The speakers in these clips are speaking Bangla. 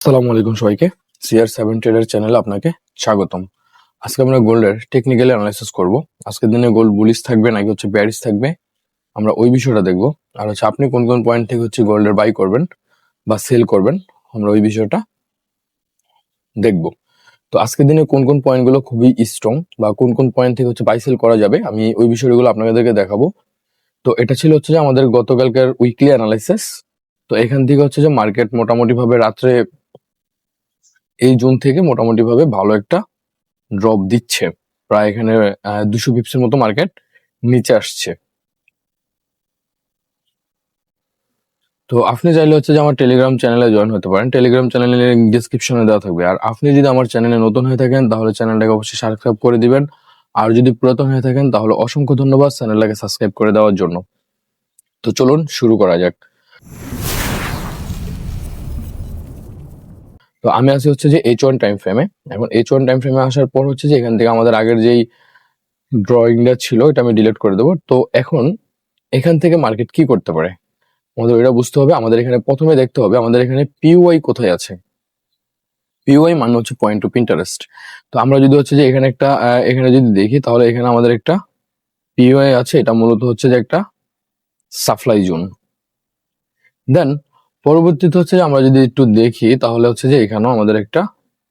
আসসালামু আলাইকুম সবাইকে। সিআর সেভেন ট্রেডার চ্যানেলে আপনাকে স্বাগতম। আজকে আমরা গোল্ডের টেকনিক্যাল অ্যানালাইসিস করব। আজকের দিনে গোল্ড বুলিশ থাকবে, নাকি হচ্ছে ব্যারিস থাকবে, আমরা ওই বিষয়টা দেখব। আর হচ্ছে আপনি কোন কোন পয়েন্ট থেকে হচ্ছে গোল্ডের বাই করবেন বা সেল করবেন, আমরা ওই বিষয়টা দেখব। তো আজকের দিনে কোন কোন পয়েন্টগুলো খুবই স্ট্রং বা কোন কোন পয়েন্ট থেকে হচ্ছে বাই সেল করা যাবে, আমি ওই বিষয়গুলো আপনাদেরকে দেখাবো। তো এটা ছিল হচ্ছে যে আমাদের গতকালকার উইকলি অ্যানালাইসিস তো এখান থেকে হচ্ছে যে মার্কেট মোটামুটি ভাবে রাত্রে এই জুন থেকে মোটামুটি ভাবে ভালো একটা ড্রপ দিচ্ছে। প্রায় এখানে দুশো পিপসের মতো মার্কেট নিচে আসছে। তো আপনি চাইলে হচ্ছে যে আমার টেলিগ্রাম চ্যানেলে জয়েন হতে পারেন। টেলিগ্রাম চ্যানেলে ডিসক্রিপশনে দেওয়া থাকবে। আর আপনি যদি আমার চ্যানেলে নতুন হয়ে থাকেন, তাহলে চ্যানেলটাকে অবশ্যই সাবস্ক্রাইব করে দিবেন। আর যদি পুরাতন হয়ে থাকেন, তাহলে অসংখ্য ধন্যবাদ চ্যানেলটাকে সাবস্ক্রাইব করে দেওয়ার জন্য। তো চলুন শুরু করা যাক। তো আমি আছি হচ্ছে যে এইচ ওয়ান টাইম ফ্রেমে এখন এইচ ওয়ান টাইম ফ্রেমে আসার পর হচ্ছে যে এখান থেকে আমাদের আগের যেই ড্রয়িংটা ছিল, এটা আমি ডিলিট করে দেবো। তো এখন এখান থেকে মার্কেট কি করতে পারে? আমাদের এটা বুঝতে হবে। আমাদের এখানে প্রথমে দেখতে হবে আমাদের এখানে পিওয়াই কোথায় আছে। পিওয়াই মানে হচ্ছে পয়েন্ট অফ ইন্টারেস্ট তো আমরা যদি হচ্ছে যে এখানে একটা এখানে যদি দেখি, তাহলে এখানে আমাদের একটা পিওয়াই আছে। এটা মূলত হচ্ছে যে একটা সাপ্লাই জোন দেন পরবর্তীতে হচ্ছে আমরা যদি একটু দেখি, তাহলে হচ্ছে যে এখানেও আমাদের একটা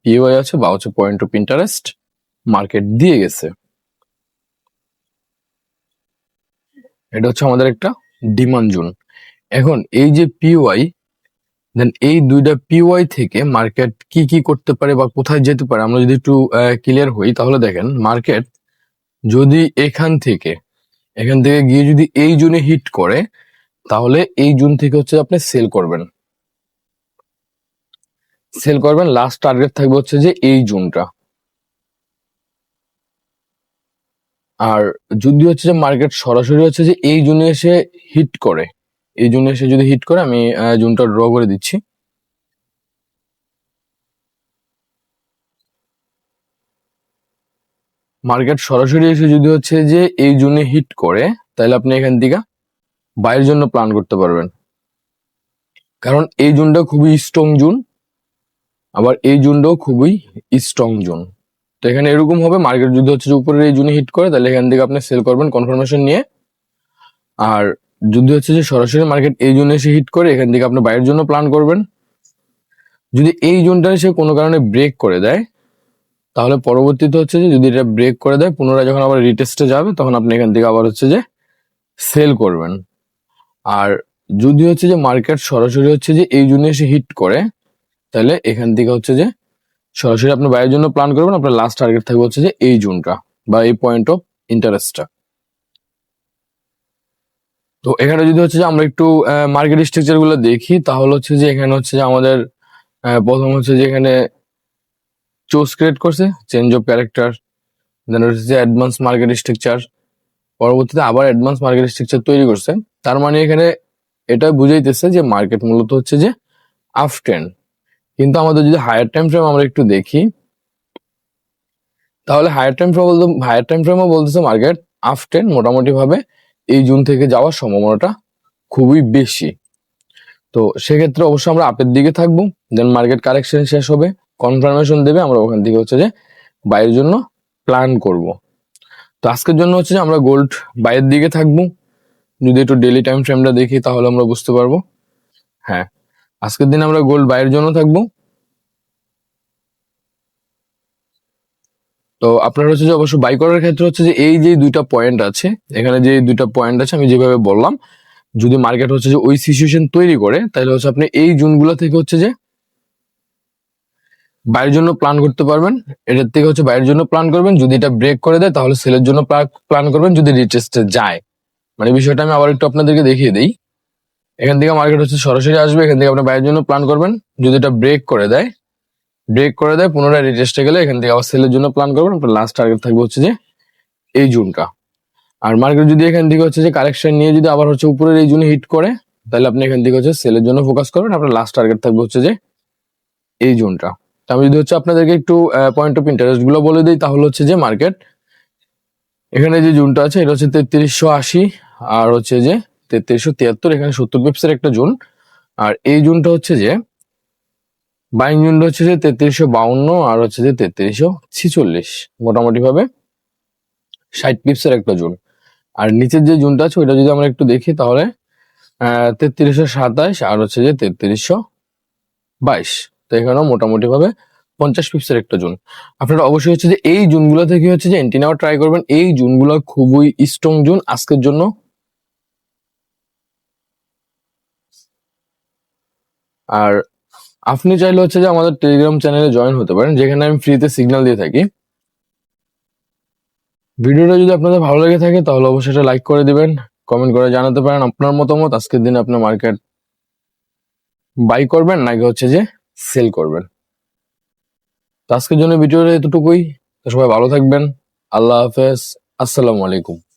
পিওআই আছে বা হচ্ছে পয়েন্ট অফ ইন্টারেস্ট মার্কেট দিয়ে গেছে। এটা হচ্ছে আমাদের একটা ডিমান্ড জোন এখন এই যে পিওয়াই দেন এই দুইটা পিওয়াই থেকে মার্কেট কি কি করতে পারে বা কোথায় যেতে পারে, আমরা যদি একটু ক্লিয়ার হই, তাহলে দেখেন মার্কেট যদি এখান থেকে এখান থেকে গিয়ে যদি এই জোনে হিট করে তাহলে এই জুন থেকে হচ্ছে আপনি সেল করবেন। সেল করবেন লাস্ট টার্গেট থাকবে হচ্ছে যে এই জুনটা। আর যদি হচ্ছে যে মার্কেট সরাসরি হচ্ছে যে এই জুনে এসে হিট করে, এই জুনে এসে যদি হিট করে, আমি জুনটা ড্র করে দিচ্ছি। মার্কেট সরাসরি এসে যদি হচ্ছে যে এই জুনে হিট করে, তাহলে আপনি এখান থেকে বাইরের জন্য প্ল্যান করতে পারবেন। কারণ এই জুনটা খুবই স্ট্রং জুন, আবার এই জুনটাও খুবই স্ট্রং জুন। তো এখানে এরকম হবে মার্কেট যদি হচ্ছে উপরের এই জুনে হিট করে, তাহলে এখান থেকে আপনি সেল করবেন কনফার্মেশন নিয়ে। আর যদি হচ্ছে যে সরাসরি মার্কেট এই জুনে এসে হিট করে, এখান থেকে আপনি বাইরের জন্য প্ল্যান করবেন। যদি এই জুনটা সে কোনো কারণে ব্রেক করে দেয়, তাহলে পরবর্তীতে হচ্ছে যে যদি এটা ব্রেক করে দেয়, পুনরায় যখন আবার রিটেস্টে যাবে, তখন আপনি এখান থেকে আবার হচ্ছে যে সেল করবেন। আর যদি হচ্ছে যে মার্কেট সরাসরি হচ্ছে যে এই জন্য এসে হিট করে, তাহলে এখান থেকে হচ্ছে যে সরাসরি আপনি বাইরের জন্য প্ল্যান করবেন, আপনার লাস্ট টার্গেট থাকবে হচ্ছে যে এই জুনটা বা এই পয়েন্ট অফ ইন্টারেস্টটা তো এখানে যদি হচ্ছে যে আমরা একটু মার্কেট স্ট্রাকচারগুলো দেখি, তাহলে হচ্ছে যে এখানে হচ্ছে যে আমাদের প্রথম হচ্ছে যে এখানে চোজ ক্রিয়েট করছে চেঞ্জ অফ ক্যারেক্টার দেন হচ্ছে যে অ্যাডভান্স মার্কেট স্ট্রাকচার পরবর্তীতে আবার অ্যাডভান্স মার্কেট স্ট্রাকচার তৈরি করছে। তার মানে এখানে এটা বুঝাইতেছে যে মার্কেট মূলত হচ্ছে যে আপ ট্রেন্ড কিন্তু আমাদের যদি হায়ার টাইম ফ্রেম আমরা একটু দেখি, তাহলে higher time frame higher time ফ্রেমও বলতেছে মার্কেট আপ ট্রেন্ড মোটামুটি ভাবে এই জুন থেকে যাওয়ার সম্ভাবনাটা খুবই বেশি। তো সেক্ষেত্রে অবশ্যই আমরা আপের দিকে থাকব দেন মার্কেট কারেকশন শেষ হবে কনফার্মেশন দেবে, আমরা ওখান থেকে হচ্ছে যে বাইরের জন্য প্ল্যান করব। তো আজকের জন্য হচ্ছে যে আমরা গোল্ড বাইরের দিকে থাকব। যদি একটু ডেলি টাইম ফ্রেমটা দেখি তাহলে আমরা বুঝতে পারব। হ্যাঁ আজকের দিন আমরা গোল্ড বাইরের জন্য থাকব। তো আপনার হচ্ছে যে অবশ্য বাই করার ক্ষেত্রে হচ্ছে যে এই যে দুইটা পয়েন্ট আছে, এখানে যে দুইটা পয়েন্ট আছে আমি যেভাবে বললাম, যদি মার্কেট হচ্ছে যে ওই সিচুয়েশন তৈরি করে, তাহলে হচ্ছে আপনি এই জুনগুলো থেকে হচ্ছে যে বাইরের জন্য প্ল্যান করতে পারবেন। এটার থেকে হচ্ছে বাইরের জন্য প্ল্যান করবেন। যদি এটা ব্রেক করে দেয়, তাহলে সেলের জন্য প্ল্যান করবেন যদি রিটেস্টে যায়। মানে বিষয়টা আমি আবার একটু আপনাদেরকে দেখিয়ে দিই। এখান থেকে মার্কেট হচ্ছে সরাসরি আসবে। এখান থেকে আপনি বাইরের জন্য প্ল্যান করবেন। যদি এটা ব্রেক করে দেয় ব্রেক করে দেয়, পুনরায় রিটেস্টে গেলে এখান থেকে আবার সেলের জন্য প্ল্যান করবেন। আপনার লাস্ট টার্গেট থাকবে হচ্ছে যে এই জুনটা। আর মার্কেট যদি এখান থেকে হচ্ছে যে কারেকশন নিয়ে যদি আবার হচ্ছে উপরের এই জুনে হিট করে, তাহলে আপনি এখান থেকে হচ্ছে সেলের জন্য ফোকাস করবেন। আপনার লাস্ট টার্গেট থাকবে হচ্ছে যে এই জুনটা। আমি যদি হচ্ছে আপনাদেরকে একটু পয়েন্ট অফ ইন্টারেস্টগুলো বলে দিই, তাহলে হচ্ছে যে মার্কেট এখানে যে জুনটা আছে, এটা হচ্ছে তেত্রিশশো আশি, আর হচ্ছে যে তেত্রিশশো তিয়াত্তর, এখানে সত্তর পিপসের একটা জুন। আর এই জুনটা হচ্ছে যে বাইং জুনটা হচ্ছে যে তেত্রিশশো বাউন্ন, আর হচ্ছে যে তেত্রিশশো ছিচল্লিশ মোটামুটি ভাবে ষাট পিপসের একটা জুন। আর নিচের যে জুনটা আছে, ওইটা যদি আমরা একটু দেখি, তাহলে তেত্রিশশো সাতাশ, আর হচ্ছে যে তেত্রিশশো বাইশ। তো এখানেও মোটামুটি ভাবে পঞ্চাশ পিপসের একটা জুন আপনারা অবশ্যই হচ্ছে যে এই জুনগুলো থেকে হচ্ছে যে এন্টি নেওয়া ট্রাই করবেন। এই জুনগুলো খুবই স্ট্রং জুন আজকের জন্য আর আপনি চাইলে হচ্ছে যে আমাদের টেলিগ্রাম চ্যানেলে জয়েন হতে পারেন, যেখানে আমি ফ্রিতে সিগন্যাল দিয়ে থাকি। ভিডিওটা যদি আপনাদের ভালো লেগে থাকে, তাহলে অবশ্যই এটা লাইক করে দিবেন কমেন্ট করে জানাতে পারেন। আপনার মতামত আজকের দিনে আপনার মার্কেট বাই করবেন, নাকি হচ্ছে যে সেল করবেন। তো আজকের জন্য ভিডিওটা এতটুকুই। তো সবাই ভালো থাকবেন। আল্লাহ হাফেজ। আসসালামু আলাইকুম।